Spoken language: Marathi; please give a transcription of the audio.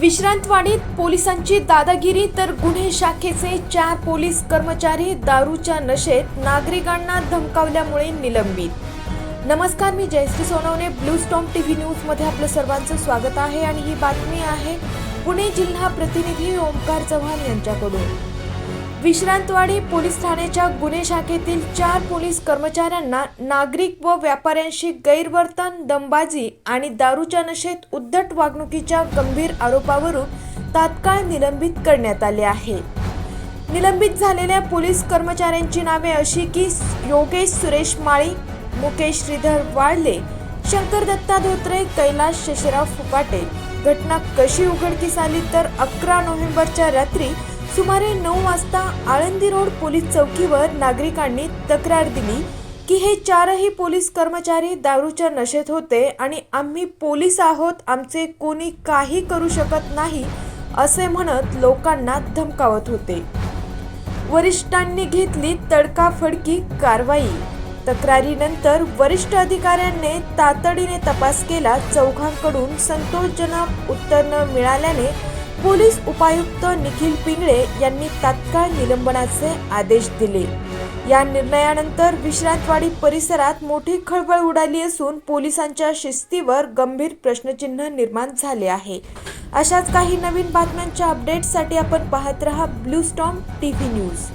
विश्रांतवाडीत पोलिसांची दादागिरी तर गुन्हे शाखेचे चार पोलीस कर्मचारी दारूच्या नशेत नागरिकांना धमकावल्यामुळे निलंबित. नमस्कार मी Jayashree Sonawane blue storm TV न्यूजमध्ये आपलं सर्वांचं स्वागत आहे आणि ही बातमी आहे पुणे जिल्हा प्रतिनिधी ओमकार चव्हाण यांच्याकडून. विश्रांतवाडी पोलीस ठाण्याच्या गुन्हे शाखेतील चार पोलीस कर्मचाऱ्यांना नागरिक व व्यापाऱ्यांशी गैरवर्तन दमबाजी आणि दारूच्या नशेत उद्धट वागणुकीच्या गंभीर आरोपावरून तात्काळ निलंबित करण्यात आले आहे. निलंबित झालेल्या पोलीस कर्मचाऱ्यांची नावे अशी की योगेश सुरेश माळी मुकेश श्रीधर वाळले शंकर दत्ता धोत्रे कैलास शशिराव फुकाटे. घटना कशी उघडकीस आली तर अकरा नोव्हेंबरच्या रात्री सुमारे नऊ वाजता आळंदी रोड पोलीस चौकीवर नागरिकांनी तक्रार दिली की हे चारही पोलीस कर्मचारी दारूच्या नशेत होते आणि आम्ही पोलीस आहोत आमचे कोणी काही करू शकत नाही असे म्हणत लोकांना धमकावत होते. वरिष्ठांनी घेतली तडकाफडकी कारवाई. तक्रारीनंतर वरिष्ठ अधिकाऱ्यांनी तातडीने तपास केला चौघांकडून संतोषजनक उत्तर न मिळाल्याने पोलीस उपायुक्त निखिल पिंगळे यांनी तात्काळ निलंबनाचे आदेश दिले. या निर्णयानंतर विश्रांतवाडी परिसरात मोठी खळबळ उडाली असून पोलिसांच्या शिस्तीवर गंभीर प्रश्नचिन्ह निर्माण झाले आहे. अशाच काही नवीन बातम्यांच्या अपडेटसाठी आपण पाहत रहा blue storm T V news